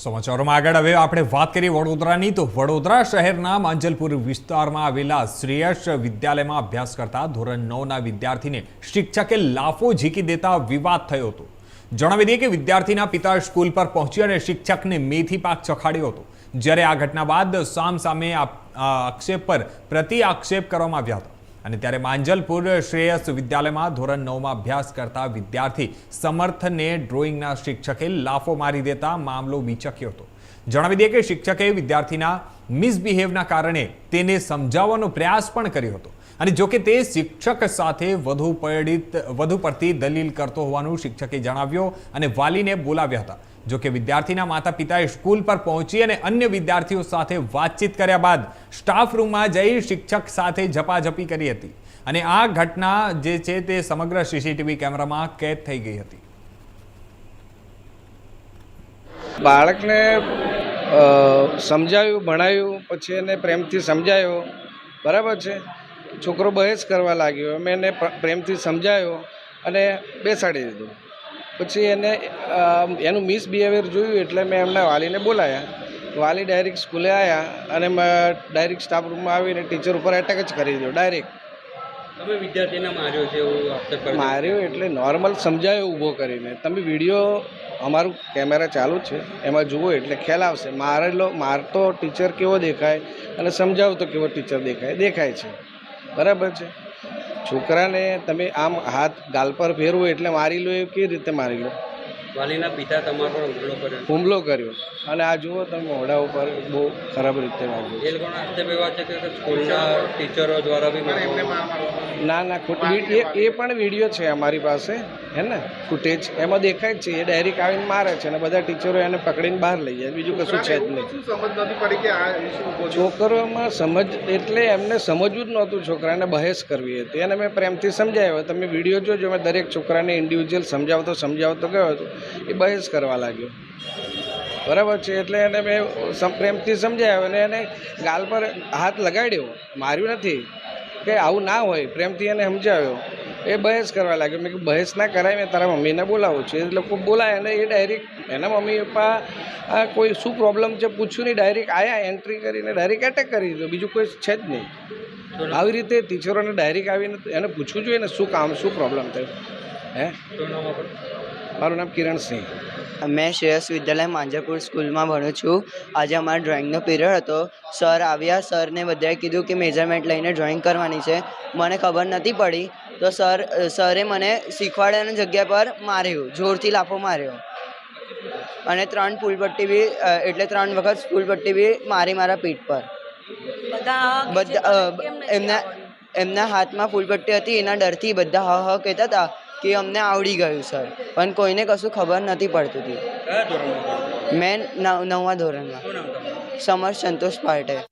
સમાચારોમાં આગળ હવે આપણે વાત કરીએ વડોદરાની. તો વડોદરા શહેરના માંજલપુર વિસ્તારમાં આવેલા શ્રેયસ વિદ્યાલયમાં અભ્યાસ કરતા ધોરણ નવના વિદ્યાર્થીને શિક્ષકે લાફો ઝીકી દેતા વિવાદ થયો હતો. જણાવી દઈએ કે વિદ્યાર્થીના પિતા સ્કૂલ પર પહોંચી અને શિક્ષકને મેથી પાક ચખાડ્યો હતો. જ્યારે આ ઘટના બાદ સામ સામે આ આ આક્ષેપ પર પ્રતિ આક્ષેપ કરવામાં આવ્યા હતા. અને ત્યારે માંજલપુર શ્રેયસ વિદ્યાલયમાં ધોરણ નવમાં અભ્યાસ કરતા વિદ્યાર્થી સમર્થને ડ્રોઈંગના શિક્ષકે લાફો મારી દેતા મામલો બીચક્યો હતો. જણાવી દે કે શિક્ષકે વિદ્યાર્થીના મિસબિહેવના કારણે તેને સમજાવવાનો પ્રયાસ પણ કર્યો હતો. અને જોકે તે શિક્ષક સાથે વધુ પીડિત, વધુ પડતી દલીલ કરતો હોવાનું શિક્ષકે જણાવ્યો અને વાલીને બોલાવ્યા હતા. જો કે વિદ્યાર્થીના માતા પિતાએ સ્કૂલ પર પહોંચી અને અન્ય વિદ્યાર્થીઓ સાથે વાતચીત કર્યા બાદ સ્ટાફ રૂમમાં જઈ શિક્ષક સાથે ઝપાઝપી કરી હતી. અને આ ઘટના જે છે તે સમગ્ર સીસીટીવી કેમેરામાં કેદ થઈ ગઈ હતી. બાળકને સમજાયું, ભણાયું, પછી એને પ્રેમથી સમજાયો. બરાબર છે? છોકરો બહેસ કરવા લાગ્યો. મેં એને પ્રેમથી સમજાયો અને બેસાડી દીધો. પછી એને એનું મિસબિહેવિયર જોયું એટલે મેં એમના વાલીને બોલાયા. વાલી ડાયરેક્ટ સ્કૂલે આવ્યા અને ડાયરેક્ટ સ્ટાફ રૂમમાં આવીને ટીચર ઉપર એટેક જ કરી દીધો ડાયરેક્ટ. માર્યો એટલે નોર્મલ સમજાયો ઊભો કરીને. તમે વીડિયો અમારું કેમેરા ચાલુ છે એમાં જુઓ એટલે ખ્યાલ આવશે. મારેલો મારતો ટીચર કેવો દેખાય અને સમજાવતો કેવો ટીચર દેખાય દેખાય છે. બરાબર છે? છોકરાને તમે આમ હાથ ગાલ પર ફેરવો એટલે મારી લો એ કેવી રીતે મારી લો? વાલીના પિતા તમારા પર હુમલો કર્યો. હુમલો કર્યો. અને આ જુઓ તમે મોઢા ઉપર બહુ ખરાબ રીતે વાગ્યો એ લોકોના આક્ષેપ એવા છે કે સ્કૂલના ટીચરો દ્વારા બી ના ના ખોટી એ એ પણ વીડિયો છે અમારી પાસે. હે ને? ફૂટેજ એમાં દેખાય જ છે એ ડાયરેક્ટ આવીને મારે છે અને બધા ટીચરો એને પકડીને બહાર લઈ જાય બીજું કશું છે જ નહીં. છોકરોમાં સમજ એટલે એમને સમજવું જ નહોતું છોકરાને બહેસ કરવી હતી. અને મેં પ્રેમથી સમજાવ્યો તમે વીડિયો જોજો મેં દરેક છોકરાને ઇન્ડિવિજ્યુઅલ સમજાવતો સમજાવતો ગયો હતો એ બહેસ કરવા લાગ્યો. બરાબર છે એટલે એને મેં પ્રેમથી સમજાવ્યો અને એને ગાલ પર હાથ લગાડ્યો. માર્યું નથી. કે આવું ના હોય પ્રેમથી એને સમજાવ્યો. એ બહેસ કરવા લાગ્યો. મેં કીધું બહેસ ના કરાય મેં તારા મમ્મીને બોલાવું છું. એ લોકો બોલાય અને એ ડાયરેક્ટ એના મમ્મી પપ્પા કોઈ શું પ્રોબ્લેમ છે પૂછ્યું નહીં. ડાયરેક્ટ આયા એન્ટ્રી કરીને ડાયરેક્ટ એટેક કરી દીધો. બીજું કોઈ છે જ નહીં. આવી રીતે ટીચરોને ડાયરેક્ટ આવીને એને પૂછવું જોઈએ ને શું કામ શું પ્રોબ્લેમ થયો. હે? શું નામ કિરણ સિંહ. મેં શ્રેયસ વિદ્યાલય માંજાપુર સ્કૂલમાં ભણું છું. આજે અમારો ડ્રોઈંગનો પીરિયડ હતો. સર આવ્યા. સરને બધાએ કીધું કે મેજરમેન્ટ લઈને ડ્રોઈંગ કરવાની છે. મને ખબર નથી પડી. તો સર સરે મને શીખવાડ્યાની જગ્યા પર માર્યું. જોરથી લાફો માર્યો. અને ત્રણ ફૂલપટ્ટી બી એટલે ત્રણ વખત ફૂલપટ્ટી બી મારી મારા પીઠ પર. બધા બધા એમના એમના હાથમાં ફૂલપટ્ટી હતી. એના ડરથી બધા હ હ કહેતા હતા. કે અમને આવડી ગયું સર પણ કોઈને કશું ખબર નથી પડતી. હતી મેં નવ નવમા ધોરણમાં સમર સંતોષ પાર્ટે.